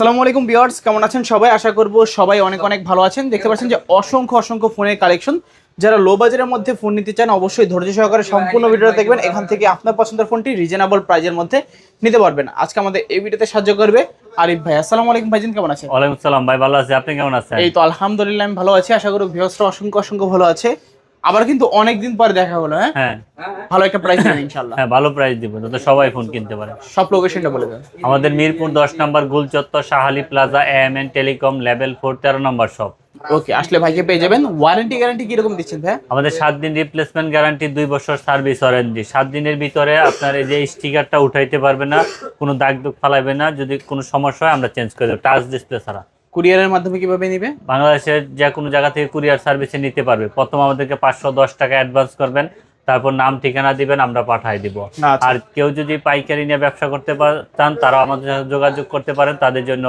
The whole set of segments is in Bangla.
সালামু আলাইকুম বিয়ার্স কেমন আছেন সবাই? আশা করব সবাই অনেক অনেক ভালো আছেন। দেখতে পাচ্ছেন যে অসংখ্য অসংখ্য ফোনের কালেকশন। যারা লো বাজারের মধ্যে ফোন নিতে চান অবশ্যই ধৈর্য সহকারে সম্পূর্ণ ভিডিওটা দেখবেন। এখান থেকে আপনার পছন্দের ফোনটি রিজনেবল প্রাইজের মধ্যে নিতে পারবেন। আজকে আমাদের এই ভিডিওতে সাহায্য করবে আরিফ ভাই। আসসালামু আলাইকুম ভাইজান কেমন আছেন? ওয়ালাইকুম সালাম ভাই ভালো আছি। আপনি কেমন আছেন? এই তো আলহামদুলিল্লাহ আমি ভালো আছি। আশা করি ভিউসরা অসংখ্য অসংখ্য ভালো আছে। আবার কিন্তু অনেকদিন পর দেখা হলো হ্যাঁ? হ্যাঁ। ভালো একটা প্রাইস দেবেন ইনশাল্লাহ হ্যাঁ ভালো প্রাইস দিব যাতে সবাই ফোন কিনতে পারে। সব লোকেশনটা বলে দেন। আমাদের মিরপুর দশ নম্বর Golchattar Shahali Plaza M N Telecom level four তেরো নম্বর শপ ওকে আসলে ভাইকে পেয়ে যাবেন। ওয়ারেন্টি গ্যারান্টি কীরকম দিচ্ছেন ভাই? আমাদের সাত দিন রিপ্লেসমেন্ট গ্যারান্টি দুই বছর সার্ভিস ওয়ারেন্টি সাত দিনের ভিতরে আপনার এই যে স্টিকারটা উঠাইতে পারবে না কোনো দাগ দুগ ফালাইবে না। যদি কোনো সমস্যা হয় আমরা চেঞ্জ করে দেবো। টাচ ডিসপ্লে ছাড়া। কুরিয়ারের মাধ্যমে কীভাবে নিবে? বাংলাদেশের যে কোনো জায়গা থেকে কুরিয়ার সার্ভিসে নিতে পারবে। প্রথম আমাদেরকে পাঁচশো দশ টাকা অ্যাডভান্স করবেন তারপর নাম ঠিকানা দিবেন আমরা পাঠাই দিব। আচ্ছা। আর কেউ যদি পাইকারি নিয়ে ব্যবসা করতে চান তারা আমাদের সাথে যোগাযোগ করতে পারেন তাদের জন্য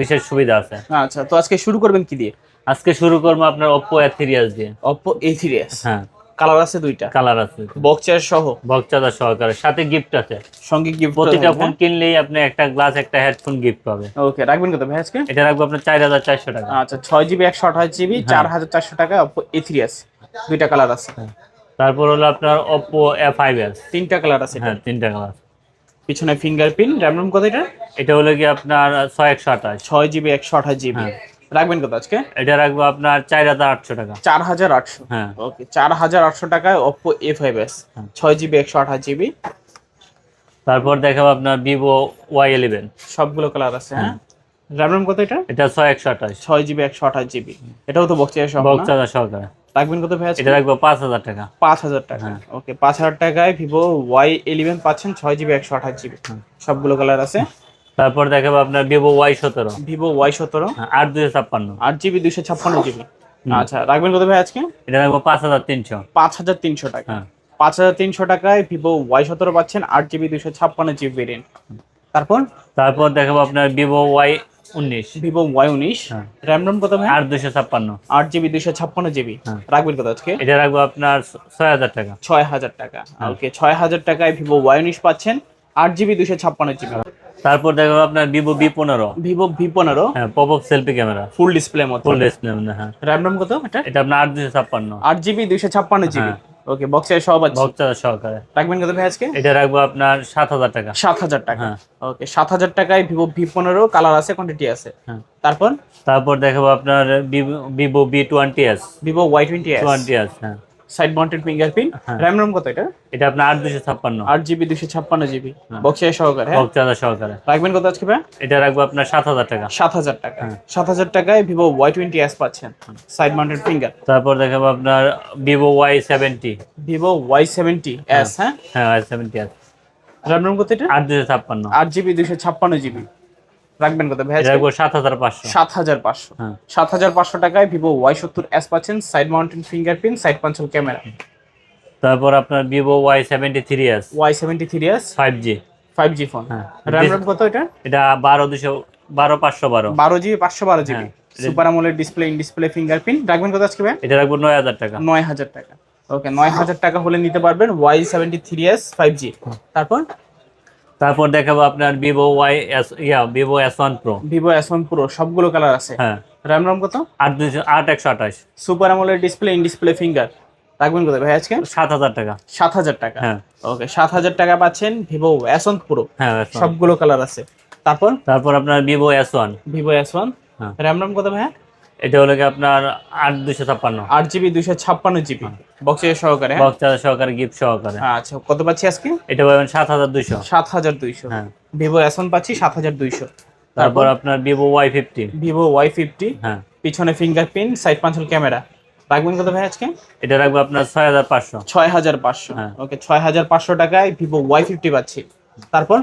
বিশেষ সুবিধা আছে। আচ্ছা তো আজকে শুরু করবেন কি দিয়ে? আজকে শুরু করব আপনার ওপ্পো এথিরিয়াস দিয়ে। অপো এ থ্রি হ্যাঁ। কালার আছে দুইটা। কালার আছে। বক্সের সহ। বক্সাদা সহকারে। সাথে গিফট আছে। সঙ্গে গিফট প্রতিটা ফোন কিনলেই আপনি একটা গ্লাস একটা হেডফোন গিফট পাবে ওকে রাখবেন কত ভাই আজকে? এটা রাখব আপনার চার হাজার চারশো টাকা। আচ্ছা ছয় জিবি একশো আঠাশ জিবি চার হাজার চারশো টাকা অপো এ থ্রি এস দুইটা কালার আছে। তারপর হলো আপনার এ ফাইভ তিনটা কালার আছে হ্যাঁ তিনটা কালার পিছনে ফিঙ্গারপ্রিন্ট র্যাম রোম কত এটা? এটা হলো কি আপনার ছয় একশো আঠাশ। ছয় জিবি একশো আঠাশ জিবি হ্যাঁ। রাখবেন কত আজকে? এটা রাখব আপনার চার হাজার আটশো টাকা। চার হাজার আটশো? হ্যাঁ। ওকে চার হাজার আটশো টাকায় অপো এ ফাইভ এস হ্যাঁ। ছয় জিবি একশো আঠাশ জিবি তারপর দেখাবো আপনার ভিভো ওয়াই ইলেভেন সবগুলো কালার আছে হ্যাঁ? র্যাম রোম কত এটা? এটা ছয় একশো আঠাশ। ছয় জিবি একশো আঠাশ জিবি এটাও তো বক্স চার্জার সহকারে। রাখবেন কত ভাই এটা রাখব পাঁচ হাজার টাকা। পাঁচ হাজার টাকা। হ্যাঁ। ওকে পাঁচ হাজার টাকায় ভিভো ওয়াই ইলেভেন পাচ্ছেন ছয় জিবি একশো আঠাশ জিবি সবগুলো কালার আছে। তারপর দেখাবো আপনার ভিভো ওয়াই সতেরো। ভিভো ওয়াই সতেরো। আট দুশো ছাপ্পান্ন। আট জিবি দুশো ছাপ্পান্ন জিবি আচ্ছা রাখবেন কত ভাই আজকে? এটা রাখব পাঁচ হাজার তিনশো। পাঁচ হাজার তিনশো টাকা। হ্যাঁ। পাঁচ হাজার তিনশো টাকায় ভিভো ওয়াই সতেরো পাচ্ছেন আট জিবি দুশো ছাপ্পান্ন জিবি ভেরিয়েন্ট তারপর? তারপর দেখাবো আপনার ভিভো ওয়াই উনিশ। ভিভো ওয়াই উনিশ। হ্যাঁ। র্যাম রোম কত ভাই? আট দুশো ছাপ্পান্ন। আট জিবি দুশো ছাপ্পান্ন জিবি হ্যাঁ। রাখবেন কত আজকে? এটা রাখব আপনার ছয় হাজার টাকা। ছয় হাজার টাকা। হ্যাঁ। ওকে ছয় হাজার টাকায় ভিভো ওয়াই উনিশ পাচ্ছেন আট জিবি দুশো ছাপ্পান্ন জিবি তারপর দেখো আপনার ভিভো বি পনেরো ভিভো ভি পনেরো হ্যাঁ pop up selfie camera full display মতো ফুল ডিসপ্লে হ্যাঁ। র্যাম রোম কত এটা? এটা আপনার আট দুশো ছাপ্পান্ন। আট জিবি দুইশো ছাপ্পান্ন জিবি হ্যাঁ। ওকে বক্সের সব আছে বক্স চার্জার সহকারে। রাখবেন কত ভাই আজকে? এটা রাখব আপনার সাত হাজার টাকা। সাত হাজার টাকা। হ্যাঁ। ওকে সাত হাজার টাকায় ভিভো ভি পনেরো কালার আছে কোয়ান্টিটি আছে। হ্যাঁ। তারপর? তারপর দেখাবো আপনার Vivo V twenty S Vivo Y twenty S twenty S হ্যাঁ। Side mounted fingerprint. RAM ROM কত এটা? এটা আপনার আট দুশো ছাপ্পান্ন। আট জিবি দুশো ছাপ্পান্ন জিবি। বক্সের সহকারে। হ্যাঁ বক্স চার্জার সহকারে। রাখবেন কত আজকে ভাই? এটা রাখব আপনার সাত হাজার টাকা। সাত হাজার টাকা। হ্যাঁ। সাত হাজার টাকায় ভিভো ওয়াই টোয়েন্টি এস পাচ্ছেন। Side mounted finger. তারপর দেখাবো আপনার Vivo Y seventy Vivo Y seventy S হ্যাঁ? হ্যাঁ Y seventy S RAM ROM কত এটা? আট দুশো ছাপ্পান্ন। আট জিবি দুশো ছাপ্পান্ন জিবি। রাখবেন কত? ভাই রাখব সাত হাজার পাঁচশো। সাত হাজার পাঁচশো। হ্যাঁ। টাকায় ভিভো ওয়াই সত্তর এস পাচ্ছেন side mounted fingerprint side punch hole camera তারপর আপনার Vivo Y seventy three S Y seventy three S five G five G phone হ্যাঁ। র্যাম রোম কত এটা? এটা বারো দুশো বারো পাঁচশো বারো। বারো জিবি পাঁচশো বারো জিবি হ্যাঁ। সুপার আমলের ডিসপ্লে ইন ডিসপ্লে ফিঙ্গারপ্রিন্ট রাখবেন কত আজকে ভাই? এটা রাখব নয় হাজার টাকা। নয় হাজার টাকা। ওকে নয় হাজার টাকা হলে নিতে পারবেন Y seventy three S five G তারপর? তারপর দেখাবো আপনার Vivo Y S yeah Vivo S one Pro Vivo S one Pro সবগুলো কালার আছে। হ্যাঁ। র্যাম রোম কত? আট দুশো আট একশো আঠাশ। সুপার আমলের ডিসপ্লে ইন ডিসপ্লে ফিঙ্গার রাখবেন কোথায় ভাই আজকে? সাত হাজার টাকা। সাত হাজার টাকা। হ্যাঁ। ওকে সাত হাজার টাকা পাচ্ছেন ভিভো এস ওয়ান প্রো হ্যাঁ S1 সবগুলো কালার আছে। তারপর? তারপর আপনার Vivo S one Vivo S one হ্যাঁ। র্যাম রোম কত ভাইয়া? এটা হলো কি আপনার আট দুশো ছাপ্পান্ন। আট জিবি দুইশো ছাপ্পান্ন জিবি বক্সের সহকারে হ্যাঁ? বক্স চার্জার সহকারে গিফট সহকারে। আচ্ছা কত পাচ্ছি আজকে? এটা পাবেন সাত হাজার দুইশো। সাত হাজার দুইশো। হ্যাঁ। ভিভো এস পাচ্ছি সাত হাজার দুইশো। তারপর আপনার Vivo Y fifty Vivo Y fifty হ্যাঁ। পিছনে ফিঙ্গারপ্রিন্ট সাইড পাঞ্চল ক্যামেরা রাখবেন কত ভাই আজকে? এটা রাখব আপনার ছয় হাজার পাঁচশো। ছয় হাজার পাঁচশো। হ্যাঁ। ওকে ছয় হাজার পাঁচশো টাকায় ভিভো ওয়াই ফিফটি পাচ্ছি। তারপর?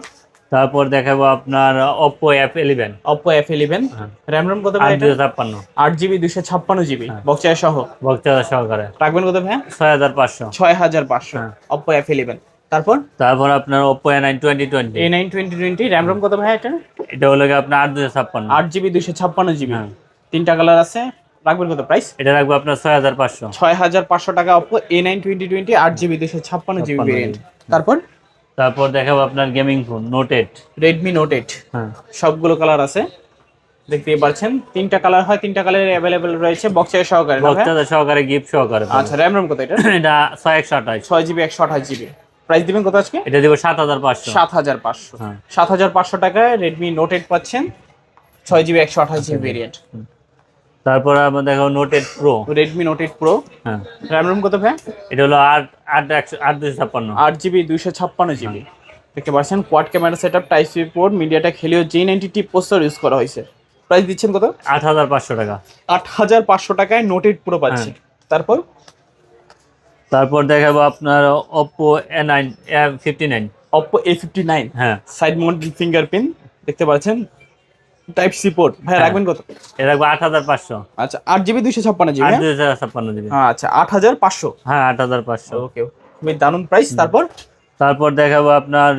তারপর দেখাবো আপনার ইলেভেন অপো এফ ইলেভেন হ্যাঁ। র্যাম রোম কত ভাই এটা? দুশো ছাপ্পান্ন। আট জিবি দুশো ছাপ্পান্ন জিবি। হ্যাঁ। বক্সের সহ? বক্স চার্জার সহকারে। রাখবেন কত ভাই ছয় হাজার পাঁচশো। ছয় হাজার পাঁচশো। হ্যাঁ। অপো এফ ইলেভেন তারপর? তারপর আপনার Oppo A nine twenty A nine twenty twenty RAM ROM কত ভাই এটা? এটা হলো আপনার আট দুশো ছাপ্পান্ন। আট জিবি দুশো ছাপ্পান্ন জিবি। হ্যাঁ। তিনটা কালার আছে। রাখবেন কত প্রাইস এটা রাখব আপনার ছয় হাজার পাঁচশো। ছয় হাজার পাঁচশো টাকা Oppo A nine twenty twenty আট জিবি দুশো ছাপ্পান্ন জিবি 56 ভেরিয়েন্ট তারপর? তারপর দেখাবো আপনার gaming phone Note eight Redmi Note eight হ্যাঁ। সবগুলো কালার আছে। দেখতেই পাচ্ছেন। তিনটা কালার হয় তিনটা কালার অ্যাভেলেবেল রয়েছে বক্সের সহকারে? বক্তাদের সহকারে গিফট সহকারে আচ্ছা র্যাম রোম কত এটা? এটা ছয় একশো আঠাশ। ছয় জিবি একশো আঠাশ জিবি প্রাইস দিবেন কত আজকে? এটা দিব সাত হাজার পাঁচশো। সাত হাজার পাঁচশো। হ্যাঁ। সাত হাজার পাঁচশো টাকায় রেডমি নোট এইট পাচ্ছেন। ছয় জিবি একশো আঠাশ জিবি ভেরিয়েন্ট তারপর আমরা দেখো Note eight Pro Redmi Note eight Pro হ্যাঁ। র্যাম রোম কত ভাই? এটা হলো আট আট একশো আট দুশো ছাপ্পান্ন। আট জিবি দুইশো ছাপ্পান্ন জিবি দেখতে পাচ্ছেন quad camera set up type C port মিডিয়াটা খেলিও জি নাইনটি টি পোস্টার ইউজ করা হয়েছে। প্রাইস দিচ্ছেন কত? আট হাজার পাঁচশো টাকা। আট হাজার পাঁচশো টাকায় নোট এইট প্রো পাচ্ছি তারপর? তারপর দেখাবো আপনার Oppo A nine A fifty nine Oppo A fifty nine হ্যাঁ। সাইড মাউন্টেড ফিঙ্গারপ্রিন্ট দেখতে পাচ্ছেন? টাইপ সি পোর্ট ভাই হ্যাঁ। রাখবেন কত? এটা রাখব আট হাজার পাঁচশো। আচ্ছা আট জিবি দুইশো ছাপ্পান্ন জিবি আট দুশো ছাপ্পান্ন জিবি আচ্ছা আট হাজার পাঁচশো। হ্যাঁ আট হাজার পাঁচশো। ওকে খুবই দারুণ প্রাইস তারপর? তারপর দেখাবো আপনার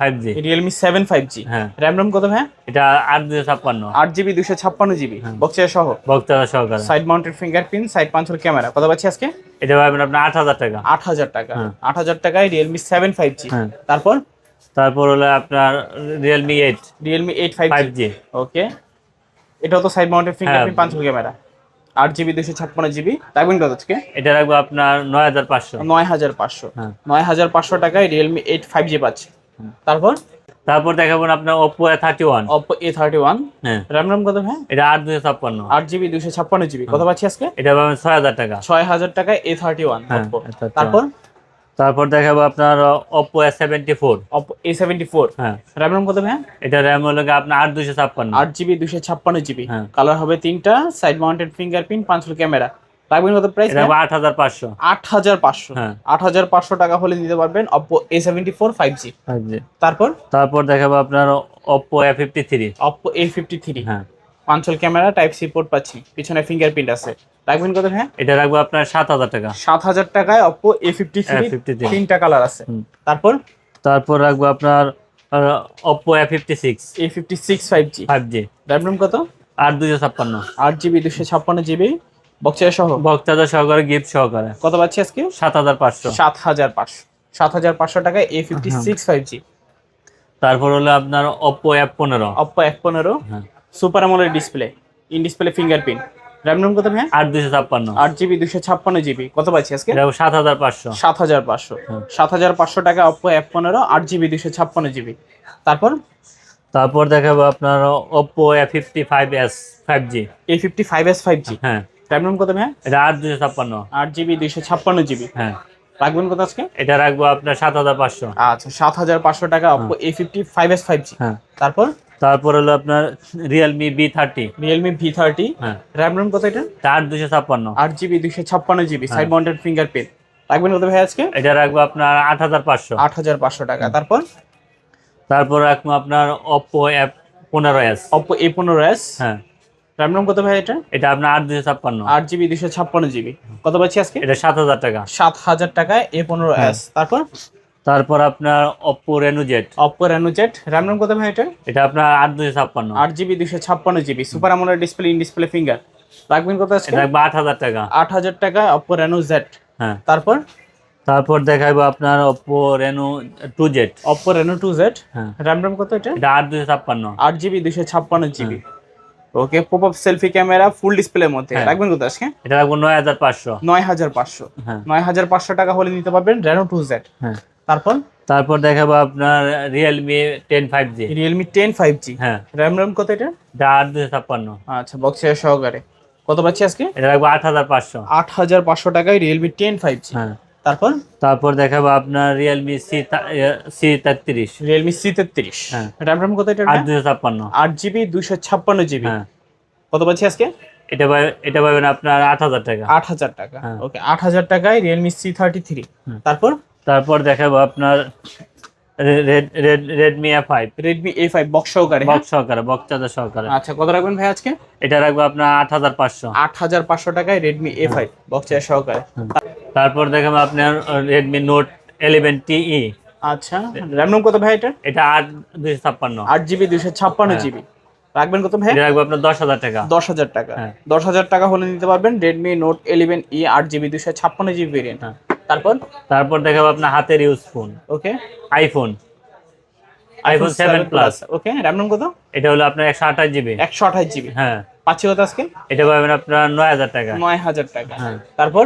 five G Realme seven five G হ্যাঁ। র্যাম রোম কত ভাই এটা আট দুশো ছাপ্পান্ন। আট জিবি দুশো ছাপ্পান্ন জিবি হ্যাঁ। সহ? বক্তারা সহকারে সাইড মাউন্টেড ফিঙ্গারপ্রিন্ট সাইড পাঁচশোর ক্যামেরা কত পাচ্ছি আজকে? এটা পাবেন আপনার আট হাজার টাকা। আট হাজার টাকা। হ্যাঁ। আট হাজার টাকায় রিয়েলমি সেভেন ফাইভ জি হ্যাঁ। তারপর? তারপর হলো আপনার Realme eight Realme eight five five G okay এটাও তো সাইড মাউন্টেড ফিঙ্গারপ্রিন্ট হ্যাঁ। পাঁচশোর ক্যামেরা। আট জিবি দুশো ছাপ্পান্ন জিবি রাখবেন কত আজকে? এটা রাখব আপনার নয় হাজার পাঁচশো। নয় হাজার পাঁচশো। হ্যাঁ। নয় হাজার পাঁচশো টাকায় রিয়েলমি এইট ফাইভ জি পাচ্ছে। হুম। তারপর? তারপর দেখাবো আপনার Oppo A thirty one Oppo A thirty one হ্যাঁ। র্যাম কত ভাই? এটা আট দুশো ছাপ্পান্ন। আট জিবি দুশো ছাপ্পান্ন জিবি কত পাচ্ছি আজকে? এটা পাবেন ছয় হাজার টাকা। ছয় হাজার টাকায় এ থার্টি ওয়ান হ্যাঁ। তারপর? তারপর দেখাবো আপনার অপো এ সেভেন্টি ফোর হ্যাঁ। র্যাম রোম কত ভাই এটা র্যাম হলো গিয়ে আপনার আট দুশো ছাপ্পান্ন। আট জিবি দুশো ছাপ্পান্ন জিবি হ্যাঁ। কালার হবে তিনটা সাইড মাউন্টেড ফিঙ্গারপ্রিন্ট পাঁচশো ক্যামেরা রাখবেন কত প্রাইস এটা আট হাজার পাঁচশো। আট হাজার পাঁচশো। হ্যাঁ। আট হাজার পাঁচশো টাকা হলে নিতে পারবেন ফাইভ জি ফাইভ জি তারপর? তারপর দেখাবো আপনার অপো এ ফিফটি থ্রি হ্যাঁ। পাঁচশোল ক্যামেরা টাইপ সি পোর্ট পাচ্ছি। পিছনে ফিঙ্গারপ্রিন্ট আছে। রাখবেন কত হ্যাঁ এটা রাখব আপনার সাত হাজার টাকা। সাত হাজার টাকায় Oppo A fifty three A53 তিনটা কালার আছে। তারপর? তারপর রাখব আপনার Oppo A fifty six A fifty six five G five G RAM ROM কত? আট দুশো ছাপ্পান্ন। আট জিবি দুশো ছাপ্পান্ন জিবি বক্সের সহ? ভক্তাদের সহকারে গিফট সহকারে। কত পাচ্ছি আজকে? সাত হাজার পাঁচশো। সাত হাজার পাঁচশো। সাত হাজার পাঁচশো টাকায় A fifty six five G তারপর হলো আপনার ওপো এফ পনেরো। অপো এক পনেরো। হ্যাঁ। সুপার আমলের display in display fingerprint RAM ROM কত ভাই আট দুশো ছাপ্পান্ন। আট জিবি দুশো ছাপ্পান্ন জিবি কত পাচ্ছি আজকে? এটা সাত হাজার পাঁচশো। সাত হাজার পাঁচশো। হুম। সাত হাজার পাঁচশো টাকা অপো এক পনেরো আট জিবি দুশো ছাপ্পান্ন জিবি তারপর? তারপর দেখাবো আপনার Oppo A fifty five S five G A fifty five S five G হ্যাঁ। র্যাম রোম কত ভাই এটা আট দুশো ছাপ্পান্ন। আট জিবি দুশো ছাপ্পান্ন জিবি হ্যাঁ। রাখবেন কত আজকে? এটা রাখব আপনার সাত হাজার পাঁচশো। আচ্ছা সাত হাজার পাঁচশো টাকা Oppo A fifty five S five G হ্যাঁ। তারপর? তারপর হলো আপনার Realme V thirty Realme V thirty হ্যাঁ। র্যাম রোম কত এটা? আট দুশো ছাপ্পান্ন। আট জিবি দুশো ছাপ্পান্ন জিবি হ্যাঁ। সাইড মাউন্টেড ফিঙ্গারপ্রিন্ট রাখবেন কত ভাই আজকে? এটা রাখব আপনার আট হাজার পাঁচশো। আট হাজার পাঁচশো টাকা। তারপর? তারপর রাখব আপনার ওপো এফ পনেরো এস অপো এ পনেরো এস হ্যাঁ। র্যাম রোম কত ভাই এটা? এটা আপনার আট দুশো ছাপ্পান্ন। আট জিবি দুশো ছাপ্পান্ন জিবি কত পাচ্ছি আজকে? এটা সাত হাজার টাকা। সাত হাজার টাকায় এ পনেরো হ্যাঁ। এস তারপর? তারপর আপনার Oppo Reno Z Oppo Reno Z RAM ROM কত ভাই এটা? এটা আপনার আট দুশো ছাপ্পান্ন। আট জিবি দুশো ছাপ্পান্ন জিবি। সুপার আমলের ডিসপ্লে ইন ডিসপ্লে ফিঙ্গার রাখবেন কত এটা রাখব আট হাজার টাকা। আট হাজার টাকা অপো রেনো জেড হ্যাঁ। তারপর? তারপর দেখাবো আপনার Oppo Reno two Z Oppo Reno two Z হ্যাঁ। র্যাম রোম কত এটা? এটা আট দুশো ছাপ্পান্ন। আট জিবি দুশো ছাপ্পান্ন GB. Okay pop up selfie camera full ডিসপ্লের মধ্যে। হ্যাঁ। রাখবেন কত আজকে? এটা রাখব নয় হাজার পাঁচশো। নয় হাজার পাঁচশো। হ্যাঁ। নয় হাজার পাঁচশো টাকা হলে নিতে পারবেন রেনো টু জেড হ্যাঁ। তারপর? তারপর দেখাবো আপনার Realme ten five G Realme ten five G হ্যাঁ। র্যাম রোম কত এটা? এটা আট দুশো ছাপ্পান্ন। আচ্ছা বক্সের সহকারে। কত পাচ্ছি আজকে? এটা রাখব আট হাজার পাঁচশো। আট হাজার পাঁচশো টাকায় রিয়েলমি টেন ফাইভ জি হ্যাঁ। তারপর? তারপর দেখাবো আপনার রিয়েলমি সি সি তেত্রিশ। রিয়েলমি সি তেত্রিশ। হ্যাঁ। র্যাম রোম কত এটা? আট দুশো ছাপ্পান্ন। আট জিবি দুশো ছাপ্পান্ন জিবি হ্যাঁ। কত পাচ্ছি আজকে? এটা এটা পাবেন আপনার আট হাজার টাকা। আট হাজার টাকা। হ্যাঁ। ওকে আট হাজার টাকায় রিয়েলমি সি থার্টি থ্রি। তারপর? তারপর দেখাবো আপনার red red Redmi A five Redmi A five box সহকারে হ্যাঁ? বক্স সহকারে বক্স চার্জার সহকারে। আচ্ছা কত রাখবেন ভাই আজকে? এটা রাখব আপনার আট হাজার পাঁচশো। আট হাজার পাঁচশো টাকায় রেডমি এ ফাইভ বক্স সহকারে। তারপর দেখাবো আপনার রেডমি নোট ইলেভেন টিই আচ্ছা র্যাম রোম কত ভাই এটা? এটা আট দুশো ছাপ্পান্ন। আট জিবি দুশো ছাপ্পান্ন হ্যাঁ। জিবি রাখবেন কত ভাই? রাখব আপনার দশ হাজার টাকা। দশ হাজার টাকা। হ্যাঁ। দশ হাজার টাকা হলে নিতে পারবেন রেডমি নোট ইলেভেন ই আট জিবি দুশো ছাপ্পান্ন জিবি ভেরিয়েন্ট হ্যাঁ। তারপর? তারপর দেখাবো আপনার হাতের use phone okay iPhone iPhone seven Plus okay RAM ROM কত? এটা হলো আপনার একশো আঠাশ জিবি একশো আঠাশ জিবি হ্যাঁ। পাচ্ছি কত আজকে? এটা পাবেন আপনার নয় হাজার টাকা। নয় হাজার টাকা। হ্যাঁ। তারপর?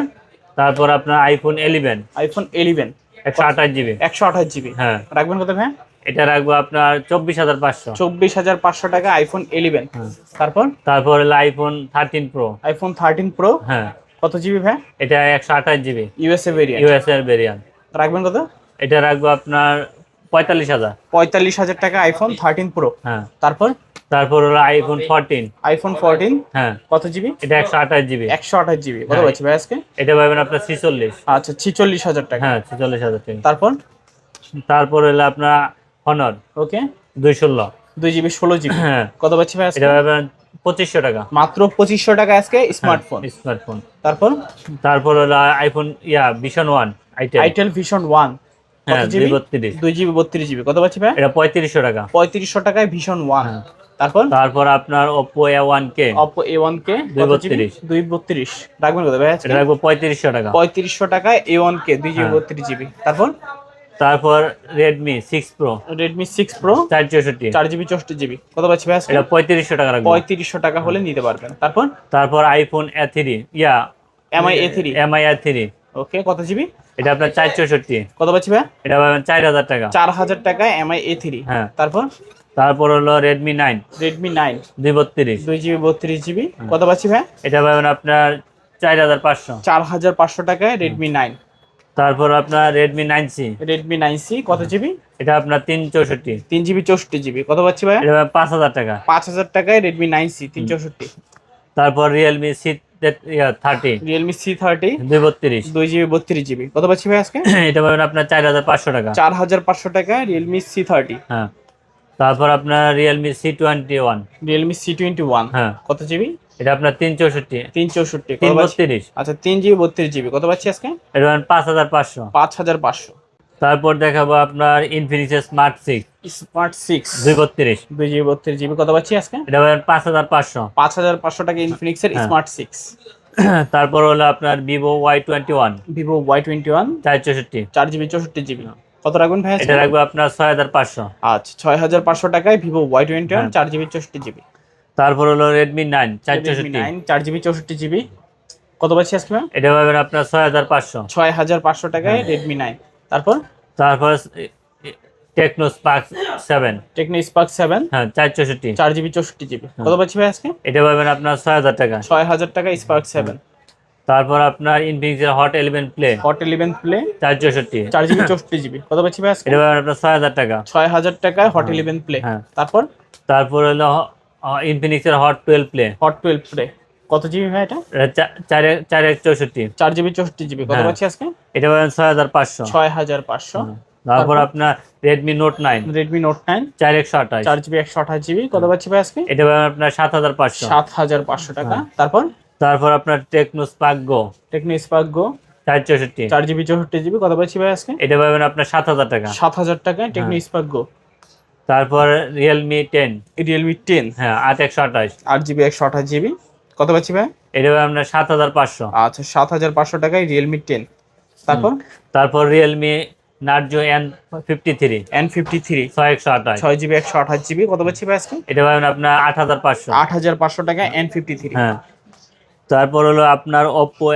তারপর আপনার আইফোন ইলেভেন আইফোন ইলেভেন একশো আঠাশ জিবি একশো আঠাশ জিবি হ্যাঁ। রাখবেন কত ভাই এটা রাখব আপনার চব্বিশ হাজার পাঁচশো। চব্বিশ হাজার পাঁচশো টাকা আইফোন ইলেভেন হ্যাঁ। তারপর? তারপর হলো iPhone thirteen Pro iPhone thirteen Pro হ্যাঁ। কত জিবি ভাই? এটা একশো আঠাশ জিবি ইউএসএ ভেরিয়েন্ট ইউএস এর ভেরিয়ান্ট রাখবেন কত? এটা রাখব আপনার পঁয়তাল্লিশ হাজার। পঁয়তাল্লিশ হাজার টাকা আইফোন থার্টিন প্রো হ্যাঁ। তারপর? তারপর হলো আইফোন ফোরটিন আইফোন ফোরটিন হ্যাঁ। কত জিবি এটা একশো আঠাশ জিবি একশো আঠাশ জিবি কত হ্যাঁ। পাচ্ছি ভাই আজকে? এটা পাবেন আপনার ছিচল্লিশ। আচ্ছা ছিচল্লিশ হাজার টাকা। হ্যাঁ ছিচল্লিশ হাজার টাকা। তারপর? তারপর হলো আপনার হনর ওকে দুই ষোলো। দুই জিবি ষোলো জিবি হ্যাঁ। কত পাচ্ছি ভাই এটা পাবেন পঁচিশশো টাকা। মাত্র পঁচিশশো টাকা আজকে স্মার্টফোন। স্মার্টফোন। তারপর? তারপর হলো iPhone yeah Vision one itel itel Vision one হ্যাঁ দুই জিবি বত্রিশ জিবি কত পাচ্ছি ভাই? এটা পঁয়ত্রিশশো টাকা। পঁয়ত্রিশশো টাকায় ভীষণ ওয়ান হ্যাঁ। তারপর? তারপর আপনার এ ওয়ান কে বত্রিশ। দুই বত্রিশ। রাখবেন কত ভাই রাখব পঁয়ত্রিশশো টাকা। পঁয়ত্রিশশো টাকায় এ ওয়ান কে দুই জিবি হ্যাঁ। বত্রিশ জিবি তারপর? তারপর রেডমি সিক্স প্রো চার চৌষট্টি চার জিবি চৌষট্টি জিবি কত পাচ্ছি ভাই এটা পঁয়ত্রিশশো টাকা রাখব। পঁয়ত্রিশশো টাকা হলে নিতে পারবেন। তারপর? তারপর A three yeah M I A three M I A three okay কত জিবি এটা আপনার চার চৌষট্টি কত পাচ্ছি ভাই? এটা পাবেন চার হাজার টাকা। চার হাজার টাকায় এমআই এ থ্রি হ্যাঁ। তারপর? তারপর হলো রেডমি নাইন রেডমি নাইন দুই বত্রিশ। দুই জিবি বত্রিশ জিবি কত পাচ্ছি ভাই? এটা পাবেন আপনার চার হাজার পাঁচশো। চার হাজার পাঁচশো টাকায় রেডমি নাইন তারপর আপনার Redmi nine C Redmi nine C কত জিবি এটা আপনার তিন চৌষট্টি। তিন জিবি চৌষট্টি জিবি কত পাচ্ছি ভাই এটা পাঁচ হাজার টাকা। পাঁচ হাজার টাকায় রেডমি নাইন সি তিন চৌষট্টি। তারপর Realme C thirty Realme C thirty দুই বত্রিশ। দুই জিবি বত্রিশ জিবি কত পাচ্ছি ভাই আজকে? এটা পাবেন আপনার চার হাজার পাঁচশো টাকা। চার হাজার পাঁচশো টাকায় রিয়েলমি সি থার্টি হ্যাঁ। তারপর আপনার Realme C twenty one Realme C twenty one হ্যাঁ। কত জিবি এটা আপনার তিন চৌষট্টি। তিন চৌষট্টি তিন বত্রিশ। আচ্ছা তিন জিবি বত্রিশ জিবি কত পাচ্ছি আজকে? এটা পাঁচ হাজার পাঁচশো। পাঁচ হাজার পাঁচশো। তারপর দেখাবো আপনার Infinix Smart six Smart six দুই বত্রিশ। দুই জিবি বত্রিশ জিবি কত পাচ্ছি আজকে? এটা পাঁচ হাজার পাঁচশো। পাঁচ হাজার পাঁচশো টাকা ইনফিনিক্সের। স্মার্ট সিক্স তারপর হলো আপনার Vivo Y twenty one Vivo Y twenty one চার চৌষট্টি। চার জিবি চৌষট্টি জিবি। কত রাখবেন ভাই এটা রাখব আপনার ছয় হাজার পাঁচশো। আচ্ছা ছয় হাজার পাঁচশো টাকায় ভিভো ওয়াই টোয়েন্টি ওয়ান। চার জিবি চৌষট্টি জিবি। তারপর হলো রেডমি নাইন চার চৌষট্টি। নাইন চার জিবি চৌষট্টি জিবি। কত পাচ্ছি আজকে ম্যাম এটা পাবেন আপনার ছয় হাজার পাঁচশো। ছয় হাজার পাঁচশো টাকায় হ্যাঁ। রেডমি নাইন তারপর? তারপর Tecno Spark seven Tecno Spark seven হ্যাঁ চার চৌষট্টি। চার জিবি চৌষট্টি জিবি। হ্যাঁ। কত পাচ্ছি ভাই আজকে? এটা পাবেন আপনার ছয় হাজার টাকা। ছয় হাজার টাকা স্পার্ক সেভেন তারপর আপনার ইনফিনিক্সের hot eleven play hot eleven play চার চৌষট্টি। চার জিবি চৌষট্টি জিবি। কত পাচ্ছি ভাই আজকে? এটা পাবেন আপনার ছয় হাজার টাকা। ছয় হাজার টাকায় হট ইলেভেন প্লে হ্যাঁ। তারপর? তারপর হলো ইনফিনিক্সের hot twelve play hot twelve play কত জিবি ভাই এটা? চার এক- চৌষট্টি। চার জিবি চৌষট্টি জিবি। কত হ্যাঁ। পাচ্ছি আজকে? এটা পাবেন ছয় হাজার পাঁচশো। ছয় হাজার পাঁচশো। তারপর আপনার Redmi note nine Redmi note nine চার একশো আঠাশ। চার জিবি একশো আঠাশ জিবি। কত পাচ্ছি ভাই আজকে? এটা পাবেন আপনার সাত হাজার পাঁচশো। সাত হাজার পাঁচশো টাকা। হ্যাঁ। তারপর? তারপর আপনার Tecno spark go Tecno spark go চার চৌষট্টি। চার জিবি চৌষট্টি জিবি। কত পাচ্ছি ভাই আজকে? এটা পাবেন আপনার সাত হাজার টাকা। সাত হাজার টাকা টেকনো হ্যাঁ। স্পার্ক গো তারপর রিয়েলমি টেন রিয়েলমি টেন হ্যাঁ আট একশো আঠাশ। আট জিবি একশো আঠাশ জিবি কত পাচ্ছি ভাই? এটা আপনার সাত হাজার পাঁচশো। আচ্ছা সাত হাজার পাঁচশো টাকায় রিয়েলমি টেন তারপর? তারপর Realme Narzo N fifty three N fifty three ছয় একশো আঠাশ। ছয় জিবি একশো আঠাশ জিবি কত পাচ্ছি ভাই আজকে? এটা পাবেন আপনার আট হাজার পাঁচশো। আট হাজার পাঁচশো টাকা এন ফিফটি থ্রি হ্যাঁ। তারপর হলো আপনার Oppo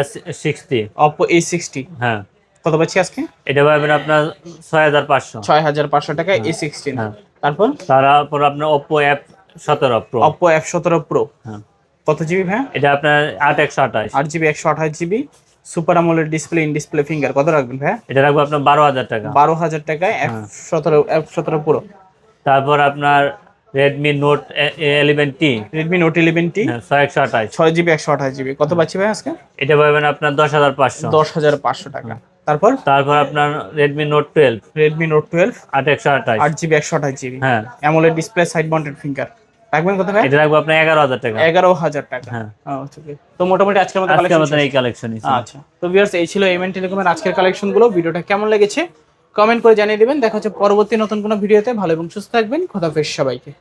S sixty Oppo A sixty হ্যাঁ। কত পাচ্ছি আজকে? এটা পাবেন আপনার ছয় হাজার পাঁচশো। ছয় হাজার পাঁচশো টাকা এ সিক্সটিন হ্যাঁ। তারপর? তারপর আপনার ওপ্পো অ্যাপ সতেরো প্রো অপো এফ সতেরো প্রো হ্যাঁ। কত জিবি ভাই? এটা আপনার আট একশো আঠাশ। আট জিবি একশো আঠাশ GB. Super AMOLED display in display finger কত রাখবেন ভাই? এটা রাখব আপনার বারো হাজার টাকা। বারো হাজার টাকায় এফ হ্যাঁ। সতেরো এফ সতেরো প্রো তারপর আপনার Redmi note eleven T Redmi note eleven T ছয় একশো আঠাশ। ছয় জিবি একশো আঠাশ জিবি। কত পাচ্ছি ভাই আজকে? এটা পাবেন আপনার দশ হাজার পাঁচশো। দশ হাজার পাঁচশো টাকা। তারপর? তারপর আপনার টুয়েলভ আট একশো আঠাশ। আট জিবি একশো আঠাশ জিবি। হ্যাঁ। AMOLED display side mounted finger রাখবেন কত ভাই? এটা রাখব আপনার এগারো হাজার টাকা। এগারো হাজার টাকা। হ্যাঁ। আচ্ছা, okay. তো মোটামুটি আজকের মতো আজকে collection আমাদের শেষ। এই কালেকশন আচ্ছা। তো ভিউয়ার্স এই ছিল এমএন টেলিকমের আজকের কালেকশনগুলো। ভিডিওটা কেমন লেগেছে? কমেন্ট করে জানিয়ে দিবেন। দেখা হচ্ছে পরবর্তী নতুন কোনো ভিডিওতে। ভালো এবং সুস্থ থাকবেন। খোদাফেজ সবাইকে।